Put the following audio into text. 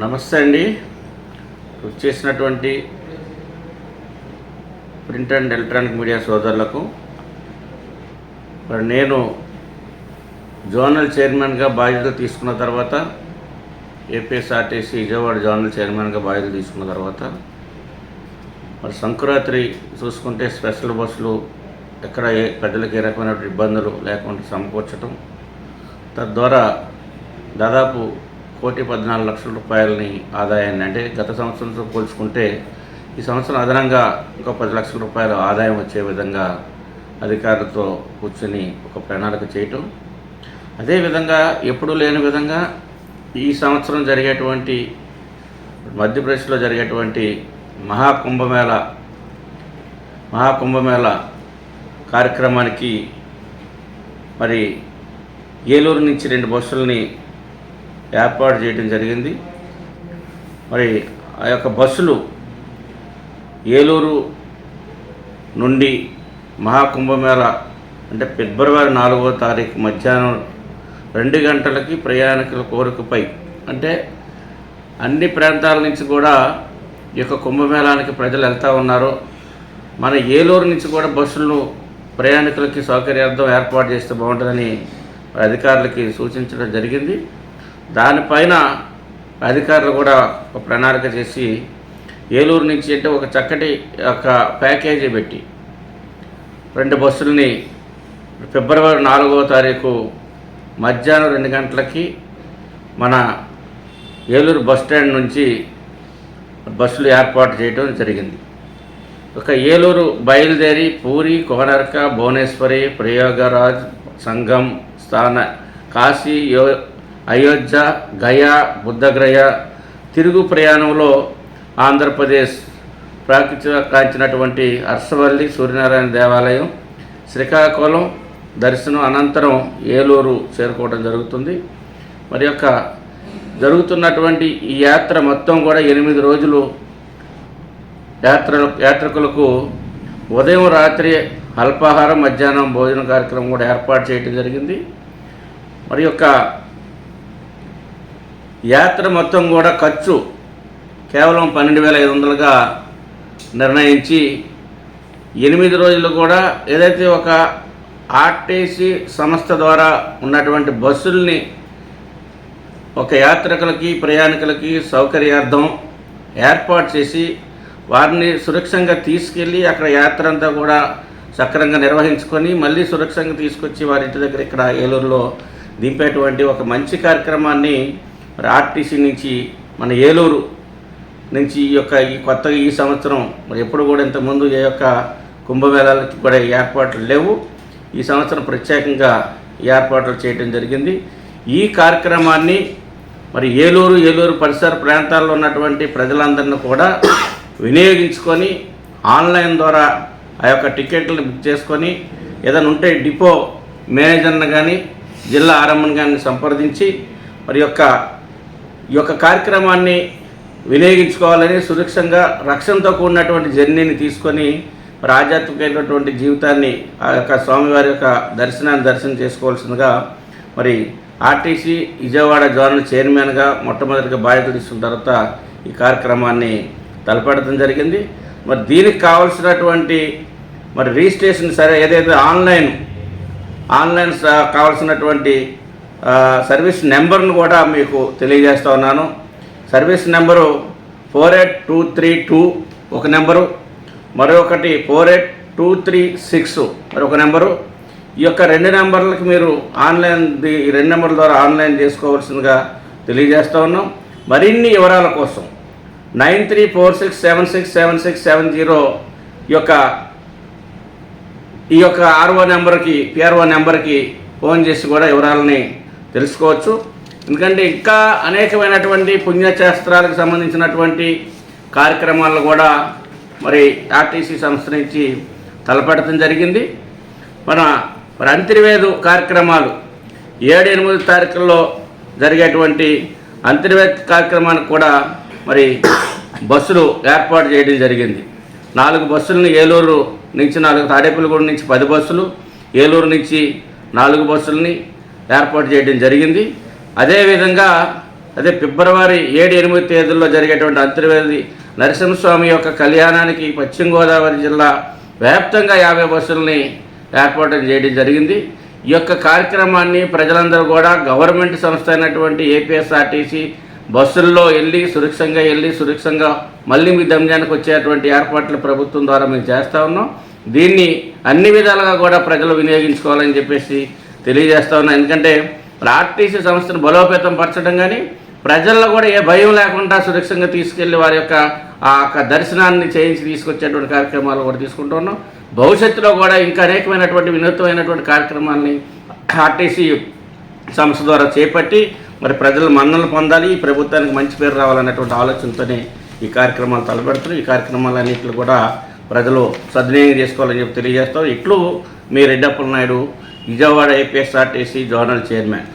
నమస్తే అండి. వచ్చేసినటువంటి ప్రింట్ అండ్ ఎలక్ట్రానిక్ మీడియా సోదరులకు మరి నేను జోనల్ చైర్మన్గా బాధ్యతలు తీసుకున్న తర్వాత ఏపీఎస్ఆర్టీసీ విజయవాడ జోనల్ చైర్మన్గా బాధ్యతలు తీసుకున్న తర్వాత మరి సంక్రాంతి చూసుకుంటే స్పెషల్ బస్సులు ఎక్కడ ఏ ప్రజలకు ఏ రకమైనటువంటి ఇబ్బందులు లేకుండా సమకూర్చడం తద్వారా దాదాపు కోటి పద్నాలుగు లక్షల రూపాయలని ఆదాయాన్ని అంటే గత సంవత్సరంతో పోల్చుకుంటే ఈ సంవత్సరం అదనంగా ఇంకో పది లక్షల రూపాయలు ఆదాయం వచ్చే విధంగా అధికారులతో కూర్చొని ఒక ప్రణాళిక చేయటం. అదేవిధంగా ఎప్పుడూ లేని విధంగా ఈ సంవత్సరం జరిగేటువంటి మధ్యప్రదేశ్లో జరిగేటువంటి మహాకుంభమేళ మహాకుంభమేళ కార్యక్రమానికి మరి ఏలూరు నుంచి రెండు బస్సులని ఏర్పాటు చేయడం జరిగింది. మరి ఆ యొక్క బస్సులు ఏలూరు నుండి మహాకుంభమేళ అంటే ఫిబ్రవరి నాలుగో తారీఖు మధ్యాహ్నం రెండు గంటలకి ప్రయాణికుల కోరికపై అంటే అన్ని ప్రాంతాల నుంచి కూడా ఈ యొక్క కుంభమేళానికి ప్రజలు వెళ్తూ ఉన్నారు. మన ఏలూరు నుంచి కూడా బస్సులను ప్రయాణికులకి సౌకర్యార్థం ఏర్పాటు చేస్తే బాగుంటుందని అధికారులకి సూచించడం జరిగింది. దానిపైన అధికారులు కూడా ఒక ప్రణాళిక చేసి ఏలూరు నుంచి అంటే ఒక చక్కటి ఒక ప్యాకేజీ పెట్టి రెండు బస్సుల్ని ఫిబ్రవరి నాలుగవ తారీఖు మధ్యాహ్నం రెండు గంటలకి మన ఏలూరు బస్ స్టాండ్ నుంచి బస్సులు ఏర్పాటు చేయడం జరిగింది. ఒక ఏలూరు బయలుదేరి పూరి కోనర్క భువనేశ్వరి ప్రయోగరాజ్ సంఘం స్థాన కాశీ యో అయోధ్య గయా బుద్ధగ్రయ తిరుగు ప్రయాణంలో ఆంధ్రప్రదేశ్ ప్రాకృతిక కాంచినటువంటి అర్సవల్లి సూర్యనారాయణ దేవాలయం శ్రీకాకుళం దర్శనం అనంతరం ఏలూరు చేరుకోవడం జరుగుతుంది. మరి యొక్క జరుగుతున్నటువంటి ఈ యాత్ర మొత్తం కూడా ఎనిమిది రోజులు యాత్ర యాత్రికులకు ఉదయం రాత్రి అల్పాహారం మధ్యాహ్నం భోజన కార్యక్రమం కూడా ఏర్పాటు చేయడం జరిగింది. మరి యొక్క యాత్ర మొత్తం కూడా ఖర్చు కేవలం పన్నెండు వేల ఐదు వందలుగా నిర్ణయించి ఎనిమిది రోజులు కూడా ఏదైతే ఒక ఆర్టీసీ సంస్థ ద్వారా ఉన్నటువంటి బస్సుల్ని ఒక యాత్రికులకి ప్రయాణికులకి సౌకర్యార్థం ఏర్పాటు చేసి వారిని సురక్షంగా తీసుకెళ్ళి అక్కడ యాత్ర అంతా కూడా సక్రంగా నిర్వహించుకొని మళ్ళీ సురక్షంగా తీసుకొచ్చి వారి ఇంటి దగ్గర ఇక్కడ ఏలూరులో దింపేటువంటి ఒక మంచి కార్యక్రమాన్ని మరి ఆర్టీసీ నుంచి మన ఏలూరు నుంచి ఈ యొక్క ఈ కొత్తగా ఈ సంవత్సరం మరి ఎప్పుడు కూడా ఇంతకుముందు ఏ యొక్క కుంభమేళాలకి కూడా ఏర్పాట్లు లేవు. ఈ సంవత్సరం ప్రత్యేకంగా ఏర్పాట్లు చేయడం జరిగింది. ఈ కార్యక్రమాన్ని మరి ఏలూరు ఏలూరు పరిసర ప్రాంతాల్లో ఉన్నటువంటి ప్రజలందరినీ కూడా వినియోగించుకొని ఆన్లైన్ ద్వారా ఆ యొక్క టికెట్లను బుక్ చేసుకొని ఏదైనా ఉంటే డిపో మేనేజర్ని కానీ జిల్లా ఆరంభం కానీ సంప్రదించి మరి యొక్క ఈ యొక్క కార్యక్రమాన్ని వినియోగించుకోవాలని సురక్షంగా రక్షణతో కూడినటువంటి జర్నీని తీసుకొని మరి ఆధ్యాత్మికమైనటువంటి జీవితాన్ని ఆ యొక్క స్వామివారి యొక్క దర్శనాన్ని దర్శనం చేసుకోవాల్సిందిగా మరి ఆర్టీసీ విజయవాడ జోనల్ చైర్మన్గా మొట్టమొదటిగా బాధ్యత తీసుకున్న తర్వాత ఈ కార్యక్రమాన్ని తలపెట్టడం జరిగింది. మరి దీనికి కావాల్సినటువంటి మరి రిజిస్ట్రేషన్ సరే ఏదైతే ఆన్లైన్ ఆన్లైన్ కావాల్సినటువంటి సర్వీస్ నెంబర్ను కూడా మీకు తెలియజేస్తా ఉన్నాను. Service number four eight two three two ఒక నెంబరు మరొకటి four eight two three six మరొక నెంబరు. ఈ యొక్క రెండు నెంబర్లకు మీరు ఆన్లైన్ ఈ రెండు నెంబర్ల ద్వారా ఆన్లైన్ చేసుకోవాల్సిందిగా తెలియజేస్తూ ఉన్నాం. మరిన్ని వివరాల కోసం nine three four six seven six seven six seven zero ఈ యొక్క ఈ యొక్క ఆర్ఓ నెంబర్కి పిఆర్ఓ నెంబర్కి ఫోన్ చేసి కూడా వివరాలని తెలుసుకోవచ్చు. ఎందుకంటే ఇంకా అనేకమైనటువంటి పుణ్యశాస్త్రాలకు సంబంధించినటువంటి కార్యక్రమాలు కూడా మరి ఆర్టీసీ సంస్థ నుంచి తలపెట్టడం జరిగింది. మన మరి అంతర్వేదు కార్యక్రమాలు ఏడు ఎనిమిది తారీఖుల్లో జరిగేటువంటి అంతర్వేద కార్యక్రమానికి కూడా మరి బస్సులు ఏర్పాటు చేయడం జరిగింది. నాలుగు బస్సులను ఏలూరు నుంచి నాలుగు తాడేపల్లిగూడ నుంచి పది బస్సులు ఏలూరు నుంచి నాలుగు బస్సులని ఏర్పాటు చేయడం జరిగింది. అదేవిధంగా అదే ఫిబ్రవరి ఏడు ఎనిమిది తేదీల్లో జరిగేటువంటి అంతర్వేది నరసింహస్వామి యొక్క కళ్యాణానికి పశ్చిమ గోదావరి జిల్లా వ్యాప్తంగా యాభై బస్సుల్ని ఏర్పాటు చేయడం జరిగింది. ఈ యొక్క కార్యక్రమాన్ని ప్రజలందరూ కూడా గవర్నమెంట్ సంస్థ అయినటువంటి ఏపీఎస్ఆర్టీసీ బస్సుల్లో వెళ్ళి సురక్షంగా వెళ్ళి సురక్షంగా మళ్ళీ మీ దమ్జానికి వచ్చేటువంటి ఏర్పాట్లు ప్రభుత్వం ద్వారా మేము చేస్తూ ఉన్నాం. దీన్ని అన్ని విధాలుగా కూడా ప్రజలు వినియోగించుకోవాలని చెప్పేసి తెలియజేస్తా ఉన్నాం. ఎందుకంటే ఆర్టీసీ సంస్థను బలోపేతం పరచడం కానీ ప్రజల్లో కూడా ఏ భయం లేకుండా సురక్షంగా తీసుకెళ్ళి వారి యొక్క ఆ యొక్క దర్శనాన్ని చేయించి తీసుకొచ్చేటువంటి కార్యక్రమాలు కూడా తీసుకుంటూ ఉన్నాం. భవిష్యత్తులో కూడా ఇంకా అనేకమైనటువంటి వినూత్నమైనటువంటి కార్యక్రమాల్ని ఆర్టీసీ సంస్థ ద్వారా చేపట్టి మరి ప్రజలు మన్నలు పొందాలి ఈ ప్రభుత్వానికి మంచి పేరు రావాలనేటువంటి ఆలోచనతోనే ఈ కార్యక్రమాలు తలపెడుతున్నారు ఈ కార్యక్రమాలన్నింటిలో కూడా ప్రజలు సద్వినియోగం చేసుకోవాలని చెప్పి తెలియజేస్తాం. ఇట్లు మీ Reddappala Naidu Vijayawada APSRTC zonal chairman